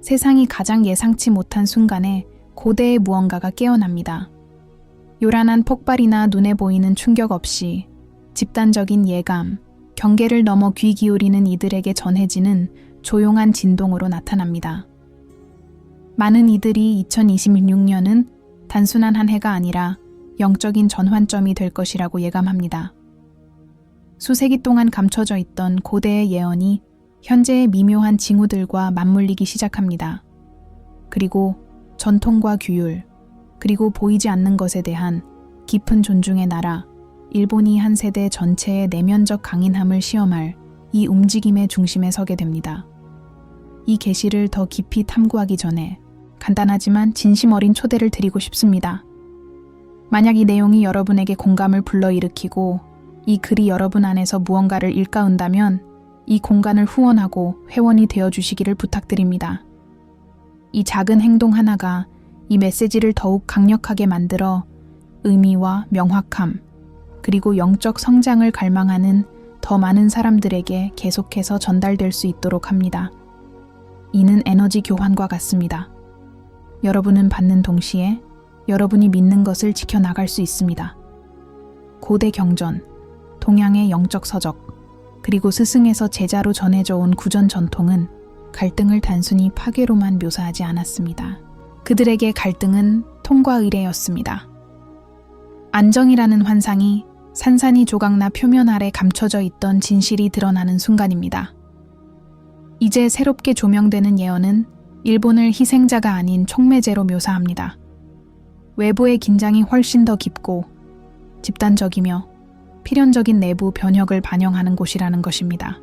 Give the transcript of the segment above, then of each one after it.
세상이 가장 예상치 못한 순간에 고대의 무언가가 깨어납니다. 요란한 폭발이나 눈에 보이는 충격 없이 집단적인 예감, 경계를 넘어 귀 기울이는 이들에게 전해지는 조용한 진동으로 나타납니다. 많은 이들이 2026년은 단순한 한 해가 아니라 영적인 전환점이 될 것이라고 예감합니다. 수세기 동안 감춰져 있던 고대의 예언이 현재의 미묘한 징후들과 맞물리기 시작합니다. 그리고 전통과 규율, 그리고 보이지 않는 것에 대한 깊은 존중의 나라, 일본이 한 세대 전체의 내면적 강인함을 시험할 이 움직임의 중심에 서게 됩니다. 이 계시를 더 깊이 탐구하기 전에 간단하지만 진심 어린 초대를 드리고 싶습니다. 만약 이 내용이 여러분에게 공감을 불러일으키고 이 글이 여러분 안에서 무언가를 일가운다면 이 공간을 후원하고 회원이 되어 주시기를 부탁드립니다. 이 작은 행동 하나가 이 메시지를 더욱 강력하게 만들어 의미와 명확함, 그리고 영적 성장을 갈망하는 더 많은 사람들에게 계속해서 전달될 수 있도록 합니다. 이는 에너지 교환과 같습니다. 여러분은 받는 동시에 여러분이 믿는 것을 지켜나갈 수 있습니다. 고대 경전, 동양의 영적 서적, 그리고 스승에서 제자로 전해져 온 구전 전통은 갈등을 단순히 파괴로만 묘사하지 않았습니다. 그들에게 갈등은 통과 의례였습니다. 안정이라는 환상이 산산이 조각나 표면 아래 감춰져 있던 진실이 드러나는 순간입니다. 이제 새롭게 조명되는 예언은 일본을 희생자가 아닌 촉매제로 묘사합니다. 외부의 긴장이 훨씬 더 깊고 집단적이며 필연적인 내부 변혁을 반영하는 곳이라는 것입니다.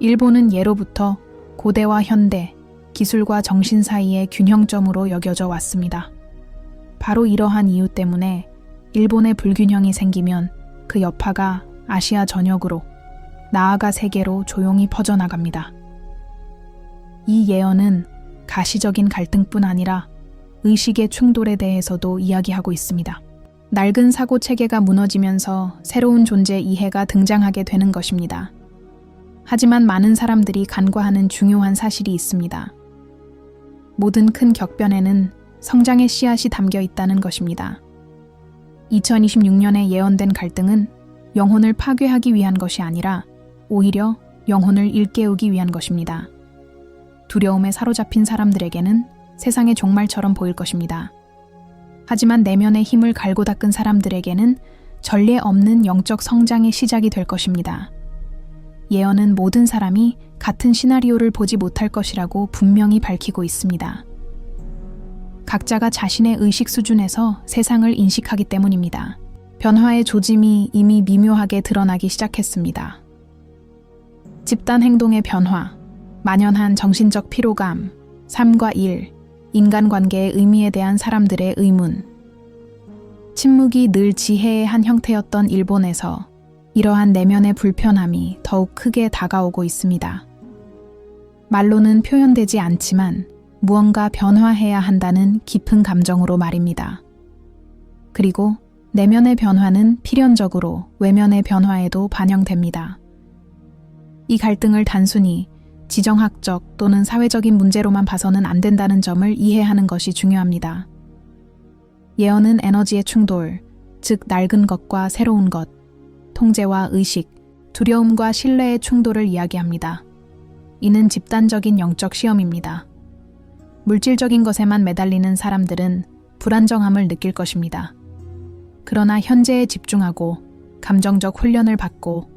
일본은 예로부터 고대와 현대, 기술과 정신 사이의 균형점으로 여겨져 왔습니다. 바로 이러한 이유 때문에 일본의 불균형이 생기면 그 여파가 아시아 전역으로 나아가 세계로 조용히 퍼져나갑니다. 이 예언은 가시적인 갈등뿐 아니라 의식의 충돌에 대해서도 이야기하고 있습니다. 낡은 사고 체계가 무너지면서 새로운 존재 이해가 등장하게 되는 것입니다. 하지만 많은 사람들이 간과하는 중요한 사실이 있습니다. 모든 큰 격변에는 성장의 씨앗이 담겨 있다는 것입니다. 2026년에 예언된 갈등은 영혼을 파괴하기 위한 것이 아니라 오히려 영혼을 일깨우기 위한 것입니다. 두려움에 사로잡힌 사람들에게는 세상의 종말처럼 보일 것입니다. 하지만 내면의 힘을 갈고 닦은 사람들에게는 전례 없는 영적 성장의 시작이 될 것입니다. 예언은 모든 사람이 같은 시나리오를 보지 못할 것이라고 분명히 밝히고 있습니다. 각자가 자신의 의식 수준에서 세상을 인식하기 때문입니다. 변화의 조짐이 이미 미묘하게 드러나기 시작했습니다. 집단 행동의 변화, 만연한 정신적 피로감, 삶과 일, 인간관계의 의미에 대한 사람들의 의문. 침묵이 늘 지혜의 한 형태였던 일본에서 이러한 내면의 불편함이 더욱 크게 다가오고 있습니다. 말로는 표현되지 않지만 무언가 변화해야 한다는 깊은 감정으로 말입니다. 그리고 내면의 변화는 필연적으로 외면의 변화에도 반영됩니다. 이 갈등을 단순히 지정학적 또는 사회적인 문제로만 봐서는 안 된다는 점을 이해하는 것이 중요합니다. 예언은 에너지의 충돌, 즉 낡은 것과 새로운 것, 통제와 의식, 두려움과 신뢰의 충돌을 이야기합니다. 이는 집단적인 영적 시험입니다. 물질적인 것에만 매달리는 사람들은 불안정함을 느낄 것입니다. 그러나 현재에 집중하고 감정적 훈련을 받고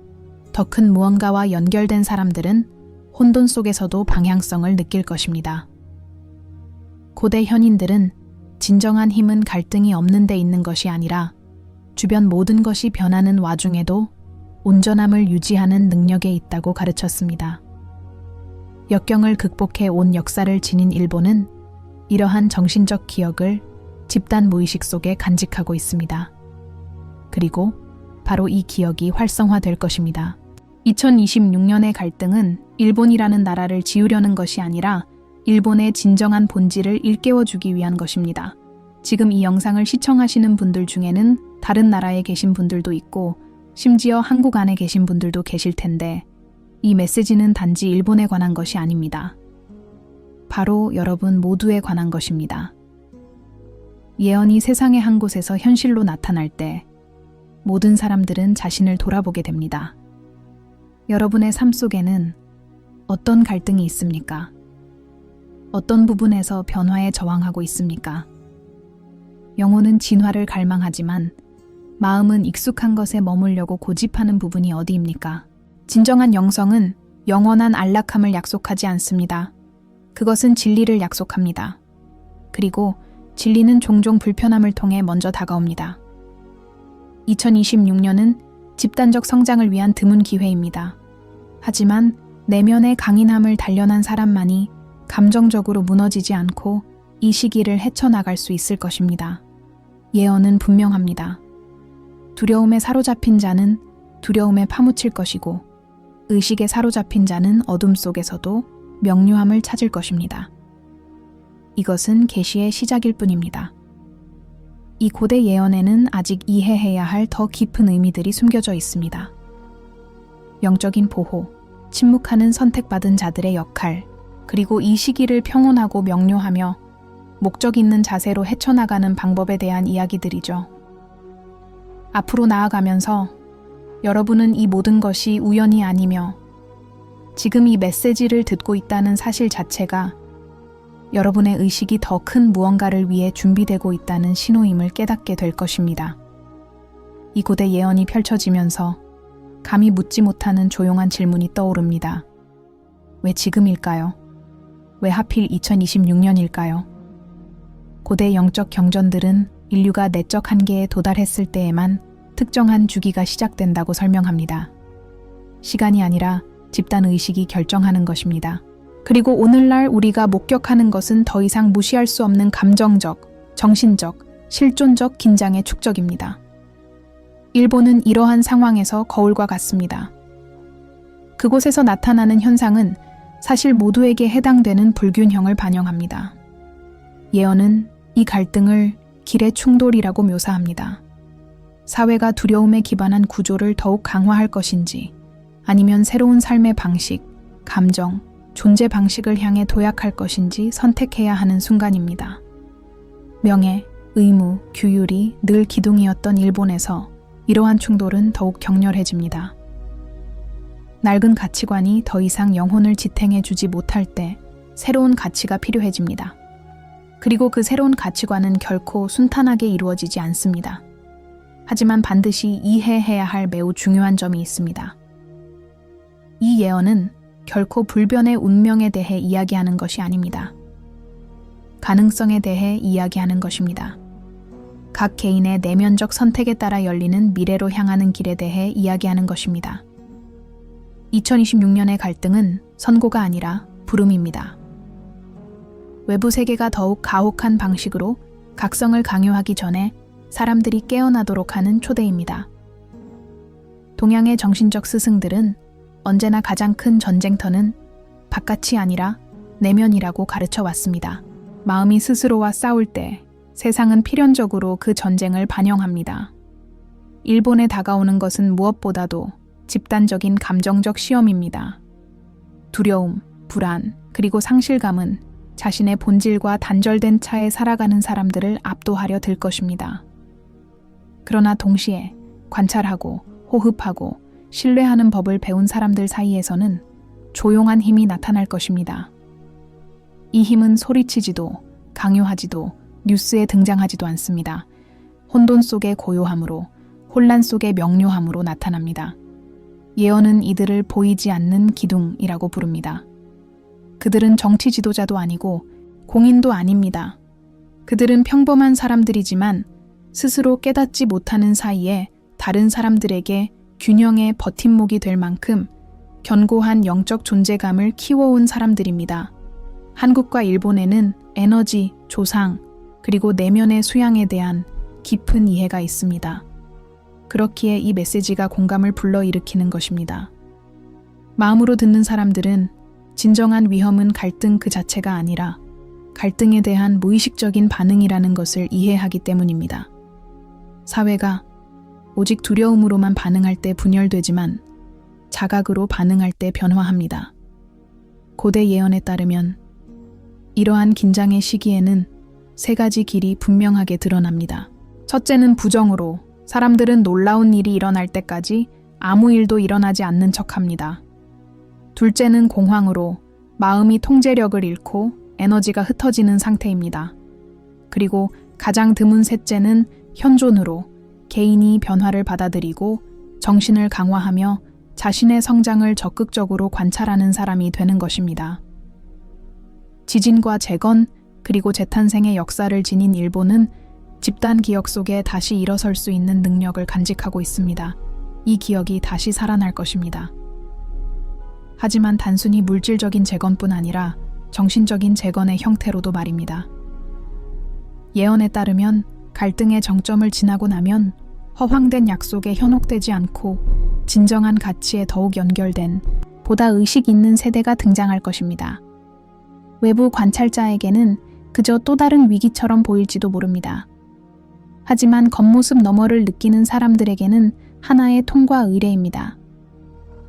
더 큰 무언가와 연결된 사람들은 혼돈 속에서도 방향성을 느낄 것입니다. 고대 현인들은 진정한 힘은 갈등이 없는 데 있는 것이 아니라 주변 모든 것이 변하는 와중에도 온전함을 유지하는 능력에 있다고 가르쳤습니다. 역경을 극복해 온 역사를 지닌 일본은 이러한 정신적 기억을 집단 무의식 속에 간직하고 있습니다. 그리고 바로 이 기억이 활성화될 것입니다. 2026년의 갈등은 일본이라는 나라를 지우려는 것이 아니라 일본의 진정한 본질을 일깨워주기 위한 것입니다. 지금 이 영상을 시청하시는 분들 중에는 다른 나라에 계신 분들도 있고 심지어 한국 안에 계신 분들도 계실 텐데 이 메시지는 단지 일본에 관한 것이 아닙니다. 바로 여러분 모두에 관한 것입니다. 예언이 세상의 한 곳에서 현실로 나타날 때 모든 사람들은 자신을 돌아보게 됩니다. 여러분의 삶 속에는 어떤 갈등이 있습니까? 어떤 부분에서 변화에 저항하고 있습니까? 영혼은 진화를 갈망하지만 마음은 익숙한 것에 머물려고 고집하는 부분이 어디입니까? 진정한 영성은 영원한 안락함을 약속하지 않습니다. 그것은 진리를 약속합니다. 그리고 진리는 종종 불편함을 통해 먼저 다가옵니다. 2026년은 집단적 성장을 위한 드문 기회입니다. 하지만 내면의 강인함을 단련한 사람만이 감정적으로 무너지지 않고 이 시기를 헤쳐나갈 수 있을 것입니다. 예언은 분명합니다. 두려움에 사로잡힌 자는 두려움에 파묻힐 것이고 의식에 사로잡힌 자는 어둠 속에서도 명료함을 찾을 것입니다. 이것은 계시의 시작일 뿐입니다. 이 고대 예언에는 아직 이해해야 할 더 깊은 의미들이 숨겨져 있습니다. 영적인 보호, 침묵하는 선택받은 자들의 역할, 그리고 이 시기를 평온하고 명료하며 목적 있는 자세로 헤쳐나가는 방법에 대한 이야기들이죠. 앞으로 나아가면서 여러분은 이 모든 것이 우연이 아니며 지금 이 메시지를 듣고 있다는 사실 자체가 여러분의 의식이 더 큰 무언가를 위해 준비되고 있다는 신호임을 깨닫게 될 것입니다. 이 고대 예언이 펼쳐지면서 감히 묻지 못하는 조용한 질문이 떠오릅니다. 왜 지금일까요? 왜 하필 2026년일까요? 고대 영적 경전들은 인류가 내적 한계에 도달했을 때에만 특정한 주기가 시작된다고 설명합니다. 시간이 아니라 집단 의식이 결정하는 것입니다. 그리고 오늘날 우리가 목격하는 것은 더 이상 무시할 수 없는 감정적, 정신적, 실존적 긴장의 축적입니다. 일본은 이러한 상황에서 거울과 같습니다. 그곳에서 나타나는 현상은 사실 모두에게 해당되는 불균형을 반영합니다. 예언은 이 갈등을 길의 충돌이라고 묘사합니다. 사회가 두려움에 기반한 구조를 더욱 강화할 것인지, 아니면 새로운 삶의 방식, 감정, 존재 방식을 향해 도약할 것인지 선택해야 하는 순간입니다. 명예, 의무, 규율이 늘 기둥이었던 일본에서 이러한 충돌은 더욱 격렬해집니다. 낡은 가치관이 더 이상 영혼을 지탱해 주지 못할 때 새로운 가치가 필요해집니다. 그리고 그 새로운 가치관은 결코 순탄하게 이루어지지 않습니다. 하지만 반드시 이해해야 할 매우 중요한 점이 있습니다. 이 예언은 결코 불변의 운명에 대해 이야기하는 것이 아닙니다. 가능성에 대해 이야기하는 것입니다. 각 개인의 내면적 선택에 따라 열리는 미래로 향하는 길에 대해 이야기하는 것입니다. 2026년의 갈등은 선고가 아니라 부름입니다. 외부 세계가 더욱 가혹한 방식으로 각성을 강요하기 전에 사람들이 깨어나도록 하는 초대입니다. 동양의 정신적 스승들은 언제나 가장 큰 전쟁터는 바깥이 아니라 내면이라고 가르쳐 왔습니다. 마음이 스스로와 싸울 때 세상은 필연적으로 그 전쟁을 반영합니다. 일본에 다가오는 것은 무엇보다도 집단적인 감정적 시험입니다. 두려움, 불안, 그리고 상실감은 자신의 본질과 단절된 차에 살아가는 사람들을 압도하려 들 것입니다. 그러나 동시에 관찰하고 호흡하고 신뢰하는 법을 배운 사람들 사이에서는 조용한 힘이 나타날 것입니다. 이 힘은 소리치지도 강요하지도 뉴스에 등장하지도 않습니다. 혼돈 속의 고요함으로 혼란 속의 명료함으로 나타납니다. 예언은 이들을 보이지 않는 기둥이라고 부릅니다. 그들은 정치 지도자도 아니고 공인도 아닙니다. 그들은 평범한 사람들이지만 스스로 깨닫지 못하는 사이에 다른 사람들에게 균형의 버팀목이 될 만큼 견고한 영적 존재감을 키워온 사람들입니다. 한국과 일본에는 에너지, 조상, 그리고 내면의 수양에 대한 깊은 이해가 있습니다. 그렇기에 이 메시지가 공감을 불러일으키는 것입니다. 마음으로 듣는 사람들은 진정한 위험은 갈등 그 자체가 아니라 갈등에 대한 무의식적인 반응이라는 것을 이해하기 때문입니다. 사회가 오직 두려움으로만 반응할 때 분열되지만 자각으로 반응할 때 변화합니다. 고대 예언에 따르면 이러한 긴장의 시기에는 세 가지 길이 분명하게 드러납니다. 첫째는 부정으로 사람들은 놀라운 일이 일어날 때까지 아무 일도 일어나지 않는 척 합니다. 둘째는 공황으로 마음이 통제력을 잃고 에너지가 흩어지는 상태입니다. 그리고 가장 드문 셋째는 현존으로 개인이 변화를 받아들이고 정신을 강화하며 자신의 성장을 적극적으로 관찰하는 사람이 되는 것입니다. 지진과 재건 그리고 재탄생의 역사를 지닌 일본은 집단 기억 속에 다시 일어설 수 있는 능력을 간직하고 있습니다. 이 기억이 다시 살아날 것입니다. 하지만 단순히 물질적인 재건뿐 아니라 정신적인 재건의 형태로도 말입니다. 예언에 따르면 갈등의 정점을 지나고 나면 허황된 약속에 현혹되지 않고 진정한 가치에 더욱 연결된 보다 의식 있는 세대가 등장할 것입니다. 외부 관찰자에게는 그저 또 다른 위기처럼 보일지도 모릅니다. 하지만 겉모습 너머를 느끼는 사람들에게는 하나의 통과 의례입니다.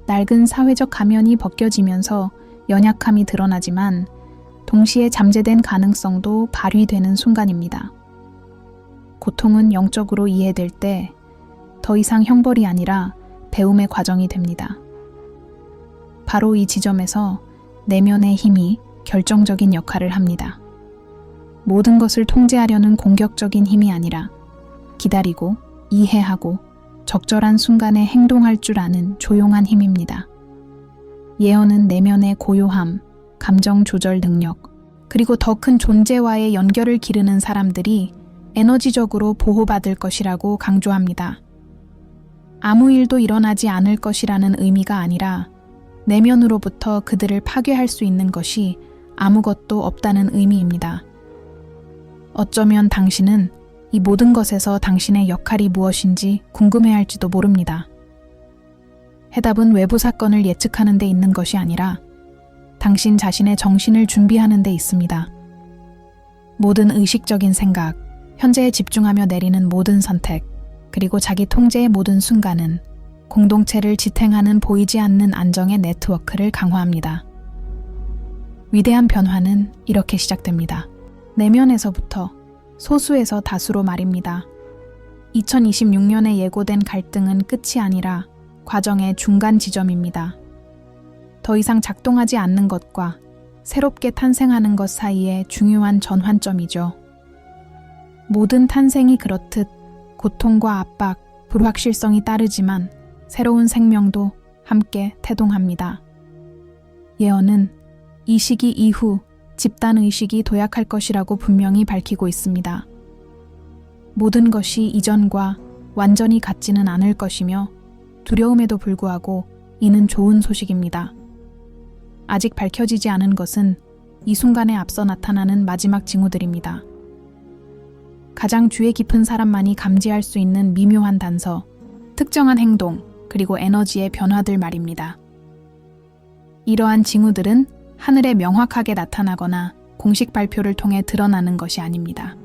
낡은 사회적 가면이 벗겨지면서 연약함이 드러나지만 동시에 잠재된 가능성도 발휘되는 순간입니다. 고통은 영적으로 이해될 때 더 이상 형벌이 아니라 배움의 과정이 됩니다. 바로 이 지점에서 내면의 힘이 결정적인 역할을 합니다. 모든 것을 통제하려는 공격적인 힘이 아니라 기다리고 이해하고 적절한 순간에 행동할 줄 아는 조용한 힘입니다. 예언은 내면의 고요함, 감정 조절 능력, 그리고 더 큰 존재와의 연결을 기르는 사람들이 에너지적으로 보호받을 것이라고 강조합니다. 아무 일도 일어나지 않을 것이라는 의미가 아니라 내면으로부터 그들을 파괴할 수 있는 것이 아무것도 없다는 의미입니다. 어쩌면 당신은 이 모든 것에서 당신의 역할이 무엇인지 궁금해 할지도 모릅니다. 해답은 외부 사건을 예측하는 데 있는 것이 아니라 당신 자신의 정신을 준비하는 데 있습니다. 모든 의식적인 생각, 현재에 집중하며 내리는 모든 선택, 그리고 자기 통제의 모든 순간은 공동체를 지탱하는 보이지 않는 안정의 네트워크를 강화합니다. 위대한 변화는 이렇게 시작됩니다. 내면에서부터 소수에서 다수로 말입니다. 2026년에 예고된 갈등은 끝이 아니라 과정의 중간 지점입니다. 더 이상 작동하지 않는 것과 새롭게 탄생하는 것 사이의 중요한 전환점이죠. 모든 탄생이 그렇듯 고통과 압박, 불확실성이 따르지만 새로운 생명도 함께 태동합니다. 예언은 이 시기 이후 집단 의식이 도약할 것이라고 분명히 밝히고 있습니다. 모든 것이 이전과 완전히 같지는 않을 것이며 두려움에도 불구하고 이는 좋은 소식입니다. 아직 밝혀지지 않은 것은 이 순간에 앞서 나타나는 마지막 징후들입니다. 가장 주의 깊은 사람만이 감지할 수 있는 미묘한 단서, 특정한 행동, 그리고 에너지의 변화들 말입니다. 이러한 징후들은 하늘에 명확하게 나타나거나 공식 발표를 통해 드러나는 것이 아닙니다.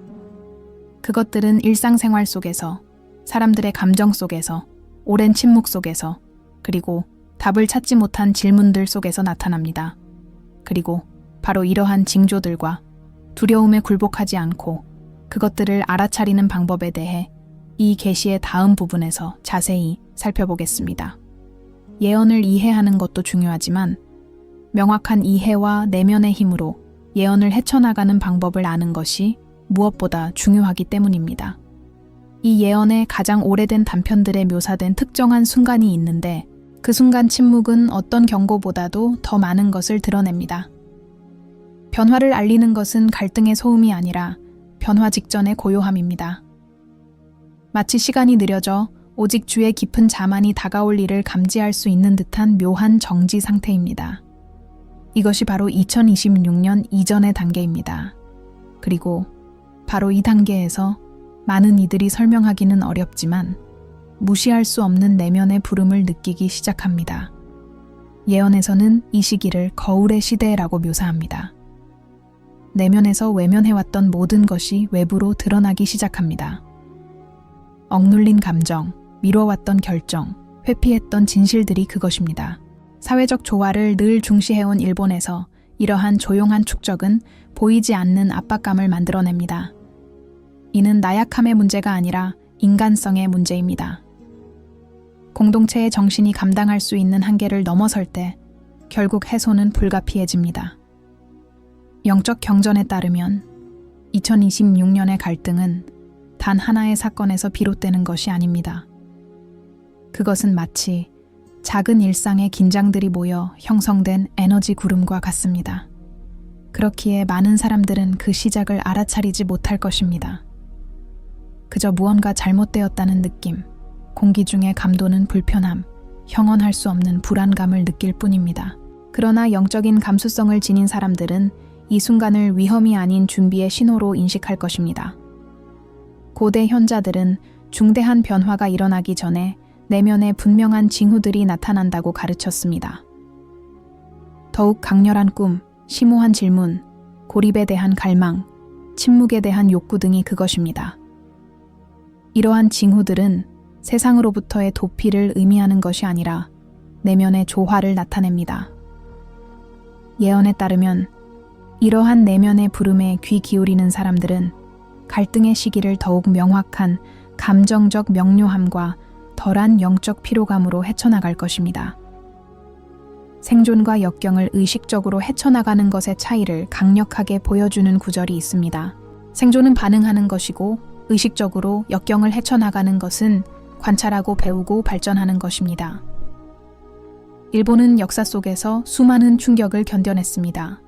그것들은 일상생활 속에서, 사람들의 감정 속에서, 오랜 침묵 속에서, 그리고 답을 찾지 못한 질문들 속에서 나타납니다. 그리고 바로 이러한 징조들과 두려움에 굴복하지 않고 그것들을 알아차리는 방법에 대해 이 계시의 다음 부분에서 자세히 살펴보겠습니다. 예언을 이해하는 것도 중요하지만 명확한 이해와 내면의 힘으로 예언을 헤쳐나가는 방법을 아는 것이 무엇보다 중요하기 때문입니다. 이 예언의 가장 오래된 단편들에 묘사된 특정한 순간이 있는데 그 순간 침묵은 어떤 경고보다도 더 많은 것을 드러냅니다. 변화를 알리는 것은 갈등의 소음이 아니라 변화 직전의 고요함입니다. 마치 시간이 느려져 오직 주의 깊은 자만이 다가올 일을 감지할 수 있는 듯한 묘한 정지 상태입니다. 이것이 바로 2026년 이전의 단계입니다. 그리고 바로 이 단계에서 많은 이들이 설명하기는 어렵지만 무시할 수 없는 내면의 부름을 느끼기 시작합니다. 예언에서는 이 시기를 거울의 시대라고 묘사합니다. 내면에서 외면해왔던 모든 것이 외부로 드러나기 시작합니다. 억눌린 감정, 미뤄왔던 결정, 회피했던 진실들이 그것입니다. 사회적 조화를 늘 중시해온 일본에서 이러한 조용한 축적은 보이지 않는 압박감을 만들어냅니다. 이는 나약함의 문제가 아니라 인간성의 문제입니다. 공동체의 정신이 감당할 수 있는 한계를 넘어설 때 결국 해소는 불가피해집니다. 영적 경전에 따르면 2026년의 갈등은 단 하나의 사건에서 비롯되는 것이 아닙니다. 그것은 마치 작은 일상의 긴장들이 모여 형성된 에너지 구름과 같습니다. 그렇기에 많은 사람들은 그 시작을 알아차리지 못할 것입니다. 그저 무언가 잘못되었다는 느낌, 공기 중에 감도는 불편함, 형언할 수 없는 불안감을 느낄 뿐입니다. 그러나 영적인 감수성을 지닌 사람들은 이 순간을 위험이 아닌 준비의 신호로 인식할 것입니다. 고대 현자들은 중대한 변화가 일어나기 전에 내면에 분명한 징후들이 나타난다고 가르쳤습니다. 더욱 강렬한 꿈, 심오한 질문, 고립에 대한 갈망, 침묵에 대한 욕구 등이 그것입니다. 이러한 징후들은 세상으로부터의 도피를 의미하는 것이 아니라 내면의 조화를 나타냅니다. 예언에 따르면 이러한 내면의 부름에 귀 기울이는 사람들은 갈등의 시기를 더욱 명확한 감정적 명료함과 덜한 영적 피로감으로 헤쳐나갈 것입니다. 생존과 역경을 의식적으로 헤쳐나가는 것의 차이를 강력하게 보여주는 구절이 있습니다. 생존은 반응하는 것이고 의식적으로 역경을 헤쳐나가는 것은 관찰하고 배우고 발전하는 것입니다. 일본은 역사 속에서 수많은 충격을 견뎌냈습니다.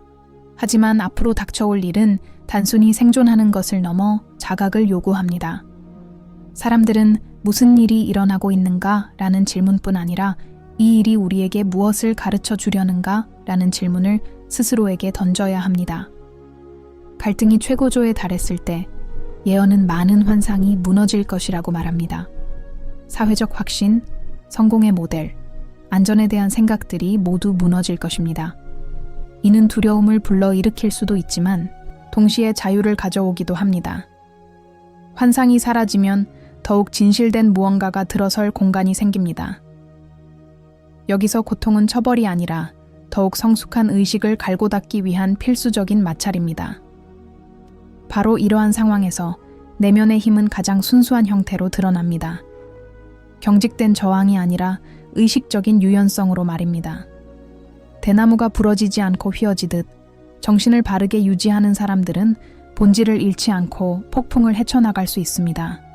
하지만 앞으로 닥쳐올 일은 단순히 생존하는 것을 넘어 자각을 요구합니다. 사람들은 무슨 일이 일어나고 있는가? 라는 질문뿐 아니라 이 일이 우리에게 무엇을 가르쳐 주려는가? 라는 질문을 스스로에게 던져야 합니다. 갈등이 최고조에 달했을 때 예언은 많은 환상이 무너질 것이라고 말합니다. 사회적 확신, 성공의 모델, 안전에 대한 생각들이 모두 무너질 것입니다. 이는 두려움을 불러일으킬 수도 있지만 동시에 자유를 가져오기도 합니다. 환상이 사라지면 더욱 진실된 무언가가 들어설 공간이 생깁니다. 여기서 고통은 처벌이 아니라 더욱 성숙한 의식을 갈고 닦기 위한 필수적인 마찰입니다. 바로 이러한 상황에서 내면의 힘은 가장 순수한 형태로 드러납니다. 경직된 저항이 아니라 의식적인 유연성으로 말입니다. 대나무가 부러지지 않고 휘어지듯 정신을 바르게 유지하는 사람들은 본질을 잃지 않고 폭풍을 헤쳐나갈 수 있습니다.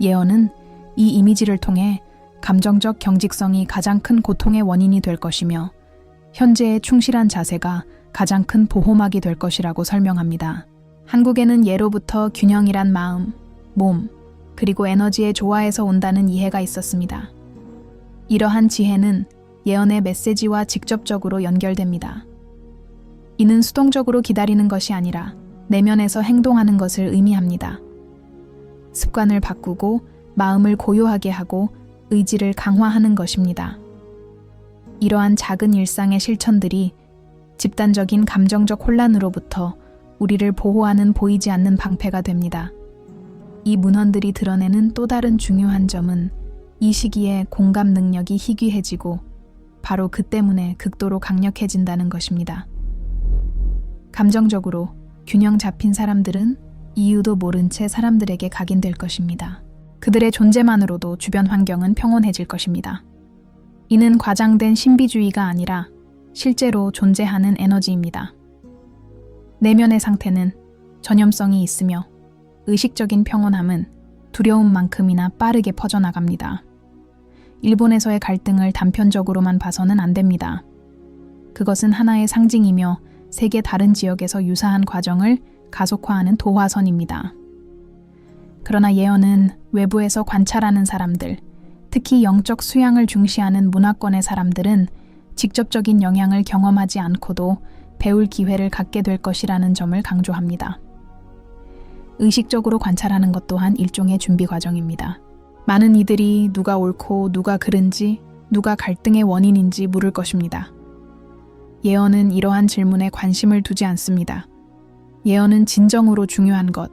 예언은 이 이미지를 통해 감정적 경직성이 가장 큰 고통의 원인이 될 것이며 현재의 충실한 자세가 가장 큰 보호막이 될 것이라고 설명합니다. 한국에는 예로부터 균형이란 마음, 몸, 그리고 에너지의 조화에서 온다는 이해가 있었습니다. 이러한 지혜는 예언의 메시지와 직접적으로 연결됩니다. 이는 수동적으로 기다리는 것이 아니라 내면에서 행동하는 것을 의미합니다. 습관을 바꾸고 마음을 고요하게 하고 의지를 강화하는 것입니다. 이러한 작은 일상의 실천들이 집단적인 감정적 혼란으로부터 우리를 보호하는 보이지 않는 방패가 됩니다. 이 문헌들이 드러내는 또 다른 중요한 점은 이 시기에 공감 능력이 희귀해지고 바로 그 때문에 극도로 강력해진다는 것입니다. 감정적으로 균형 잡힌 사람들은 이유도 모른 채 사람들에게 각인될 것입니다. 그들의 존재만으로도 주변 환경은 평온해질 것입니다. 이는 과장된 신비주의가 아니라 실제로 존재하는 에너지입니다. 내면의 상태는 전염성이 있으며 의식적인 평온함은 두려움만큼이나 빠르게 퍼져나갑니다. 일본에서의 갈등을 단편적으로만 봐서는 안 됩니다. 그것은 하나의 상징이며 세계 다른 지역에서 유사한 과정을 가속화하는 도화선입니다. 그러나 예언은 외부에서 관찰하는 사람들, 특히 영적 수양을 중시하는 문화권의 사람들은 직접적인 영향을 경험하지 않고도 배울 기회를 갖게 될 것이라는 점을 강조합니다. 의식적으로 관찰하는 것 또한 일종의 준비 과정입니다. 많은 이들이 누가 옳고 누가 그른지, 누가 갈등의 원인인지 물을 것입니다. 예언은 이러한 질문에 관심을 두지 않습니다. 예언은 진정으로 중요한 것,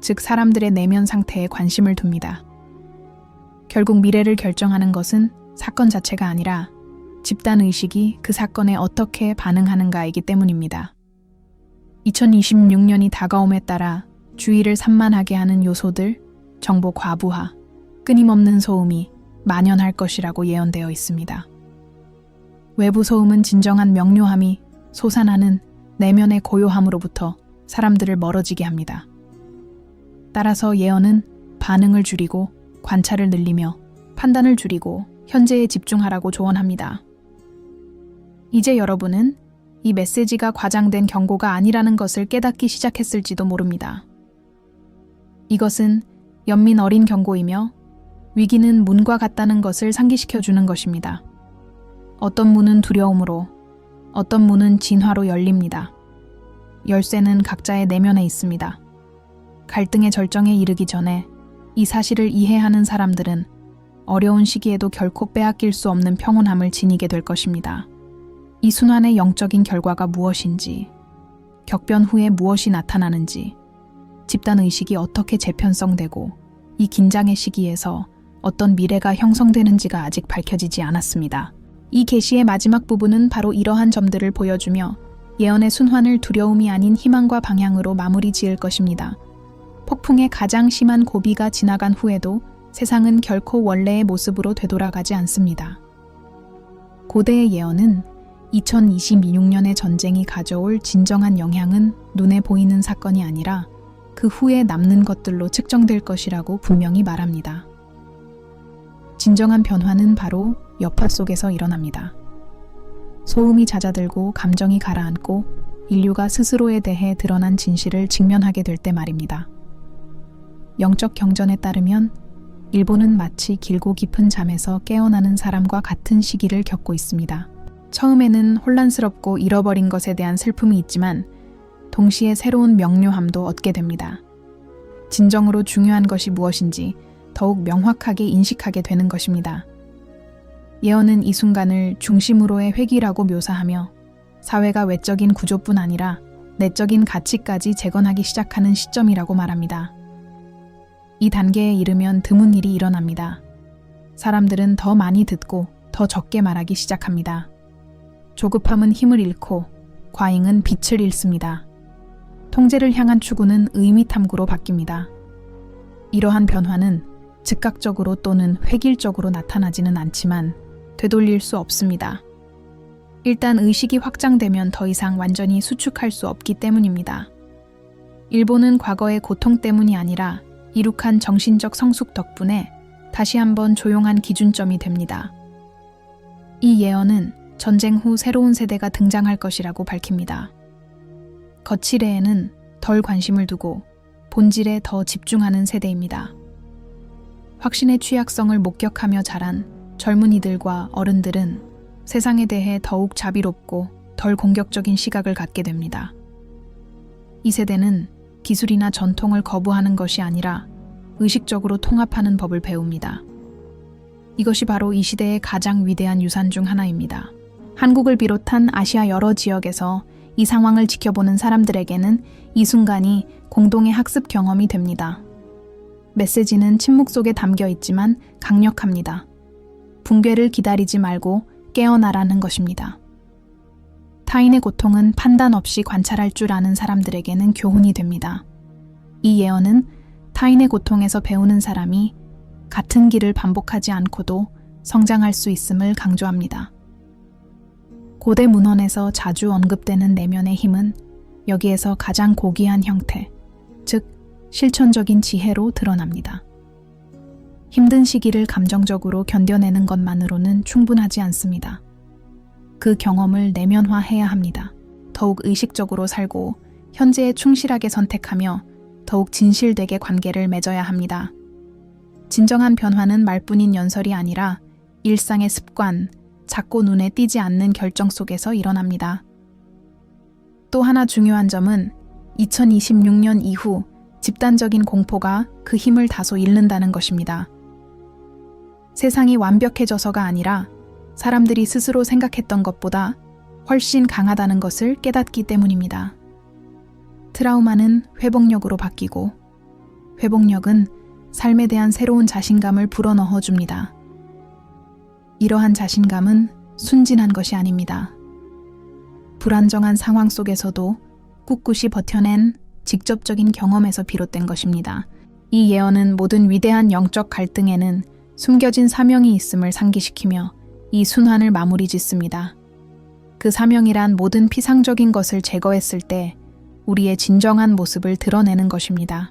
즉 사람들의 내면 상태에 관심을 둡니다. 결국 미래를 결정하는 것은 사건 자체가 아니라 집단 의식이 그 사건에 어떻게 반응하는가이기 때문입니다. 2026년이 다가옴에 따라 주의를 산만하게 하는 요소들, 정보 과부하, 끊임없는 소음이 만연할 것이라고 예언되어 있습니다. 외부 소음은 진정한 명료함이 솟아나는 내면의 고요함으로부터 사람들을 멀어지게 합니다. 따라서 예언은 반응을 줄이고 관찰을 늘리며 판단을 줄이고 현재에 집중하라고 조언합니다. 이제 여러분은 이 메시지가 과장된 경고가 아니라는 것을 깨닫기 시작했을지도 모릅니다. 이것은 연민 어린 경고이며 위기는 문과 같다는 것을 상기시켜 주는 것입니다. 어떤 문은 두려움으로, 어떤 문은 진화로 열립니다. 열쇠는 각자의 내면에 있습니다. 갈등의 절정에 이르기 전에 이 사실을 이해하는 사람들은 어려운 시기에도 결코 빼앗길 수 없는 평온함을 지니게 될 것입니다. 이 순환의 영적인 결과가 무엇인지, 격변 후에 무엇이 나타나는지, 집단 의식이 어떻게 재편성되고 이 긴장의 시기에서 어떤 미래가 형성되는지가 아직 밝혀지지 않았습니다. 이 계시의 마지막 부분은 바로 이러한 점들을 보여주며 예언의 순환을 두려움이 아닌 희망과 방향으로 마무리 지을 것입니다. 폭풍의 가장 심한 고비가 지나간 후에도 세상은 결코 원래의 모습으로 되돌아가지 않습니다. 고대의 예언은 2026년의 전쟁이 가져올 진정한 영향은 눈에 보이는 사건이 아니라 그 후에 남는 것들로 측정될 것이라고 분명히 말합니다. 진정한 변화는 바로 여파 속에서 일어납니다. 소음이 잦아들고 감정이 가라앉고 인류가 스스로에 대해 드러난 진실을 직면하게 될 때 말입니다. 영적 경전에 따르면 일본은 마치 길고 깊은 잠에서 깨어나는 사람과 같은 시기를 겪고 있습니다. 처음에는 혼란스럽고 잃어버린 것에 대한 슬픔이 있지만 동시에 새로운 명료함도 얻게 됩니다. 진정으로 중요한 것이 무엇인지 더욱 명확하게 인식하게 되는 것입니다. 예언은 이 순간을 중심으로의 회기라고 묘사하며 사회가 외적인 구조뿐 아니라 내적인 가치까지 재건하기 시작하는 시점이라고 말합니다. 이 단계에 이르면 드문 일이 일어납니다. 사람들은 더 많이 듣고 더 적게 말하기 시작합니다. 조급함은 힘을 잃고 과잉은 빛을 잃습니다. 통제를 향한 추구는 의미 탐구로 바뀝니다. 이러한 변화는 즉각적으로 또는 획일적으로 나타나지는 않지만 되돌릴 수 없습니다. 일단 의식이 확장되면 더 이상 완전히 수축할 수 없기 때문입니다. 일본은 과거의 고통 때문이 아니라 이룩한 정신적 성숙 덕분에 다시 한번 조용한 기준점이 됩니다. 이 예언은 전쟁 후 새로운 세대가 등장할 것이라고 밝힙니다. 거칠애에는 덜 관심을 두고 본질에 더 집중하는 세대입니다. 확신의 취약성을 목격하며 자란 젊은이들과 어른들은 세상에 대해 더욱 자비롭고 덜 공격적인 시각을 갖게 됩니다. 이 세대는 기술이나 전통을 거부하는 것이 아니라 의식적으로 통합하는 법을 배웁니다. 이것이 바로 이 시대의 가장 위대한 유산 중 하나입니다. 한국을 비롯한 아시아 여러 지역에서 이 상황을 지켜보는 사람들에게는 이 순간이 공동의 학습 경험이 됩니다. 메시지는 침묵 속에 담겨 있지만 강력합니다. 붕괴를 기다리지 말고 깨어나라는 것입니다. 타인의 고통은 판단 없이 관찰할 줄 아는 사람들에게는 교훈이 됩니다. 이 예언은 타인의 고통에서 배우는 사람이 같은 길을 반복하지 않고도 성장할 수 있음을 강조합니다. 고대 문헌에서 자주 언급되는 내면의 힘은 여기에서 가장 고귀한 형태, 즉, 실천적인 지혜로 드러납니다. 힘든 시기를 감정적으로 견뎌내는 것만으로는 충분하지 않습니다. 그 경험을 내면화해야 합니다. 더욱 의식적으로 살고 현재에 충실하게 선택하며 더욱 진실되게 관계를 맺어야 합니다. 진정한 변화는 말뿐인 연설이 아니라 일상의 습관, 작고 눈에 띄지 않는 결정 속에서 일어납니다. 또 하나 중요한 점은 2026년 이후 집단적인 공포가 그 힘을 다소 잃는다는 것입니다. 세상이 완벽해져서가 아니라 사람들이 스스로 생각했던 것보다 훨씬 강하다는 것을 깨닫기 때문입니다. 트라우마는 회복력으로 바뀌고 회복력은 삶에 대한 새로운 자신감을 불어넣어 줍니다. 이러한 자신감은 순진한 것이 아닙니다. 불안정한 상황 속에서도 꿋꿋이 버텨낸 직접적인 경험에서 비롯된 것입니다. 이 예언은 모든 위대한 영적 갈등에는 숨겨진 사명이 있음을 상기시키며 이 순환을 마무리 짓습니다. 그 사명이란 모든 피상적인 것을 제거했을 때 우리의 진정한 모습을 드러내는 것입니다.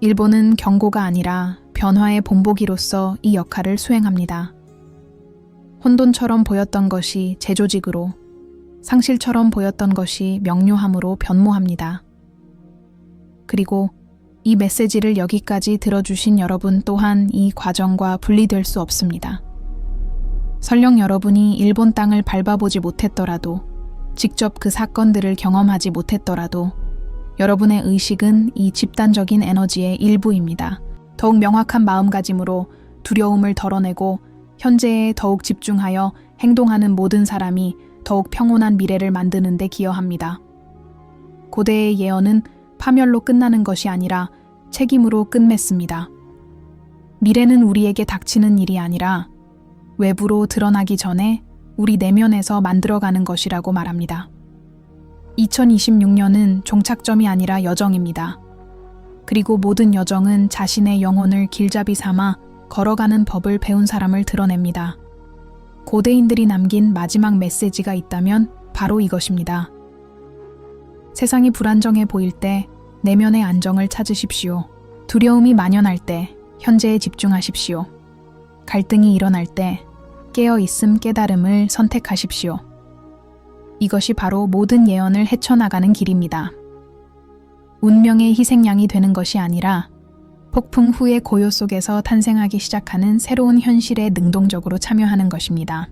일본은 경고가 아니라 변화의 본보기로서 이 역할을 수행합니다. 혼돈처럼 보였던 것이 재조직으로, 상실처럼 보였던 것이 명료함으로 변모합니다. 그리고 이 메시지를 여기까지 들어주신 여러분 또한 이 과정과 분리될 수 없습니다. 설령 여러분이 일본 땅을 밟아보지 못했더라도, 직접 그 사건들을 경험하지 못했더라도, 여러분의 의식은 이 집단적인 에너지의 일부입니다. 더욱 명확한 마음가짐으로 두려움을 덜어내고 현재에 더욱 집중하여 행동하는 모든 사람이 더욱 평온한 미래를 만드는 데 기여합니다. 고대의 예언은 파멸로 끝나는 것이 아니라 책임으로 끝맺습니다. 미래는 우리에게 닥치는 일이 아니라 외부로 드러나기 전에 우리 내면에서 만들어가는 것이라고 말합니다. 2026년은 종착점이 아니라 여정입니다. 그리고 모든 여정은 자신의 영혼을 길잡이 삼아 걸어가는 법을 배운 사람을 드러냅니다. 고대인들이 남긴 마지막 메시지가 있다면 바로 이것입니다. 세상이 불안정해 보일 때 내면의 안정을 찾으십시오. 두려움이 만연할 때 현재에 집중하십시오. 갈등이 일어날 때 깨어 있음 깨달음을 선택하십시오. 이것이 바로 모든 예언을 헤쳐나가는 길입니다. 운명의 희생양이 되는 것이 아니라 폭풍 후의 고요 속에서 탄생하기 시작하는 새로운 현실에 능동적으로 참여하는 것입니다.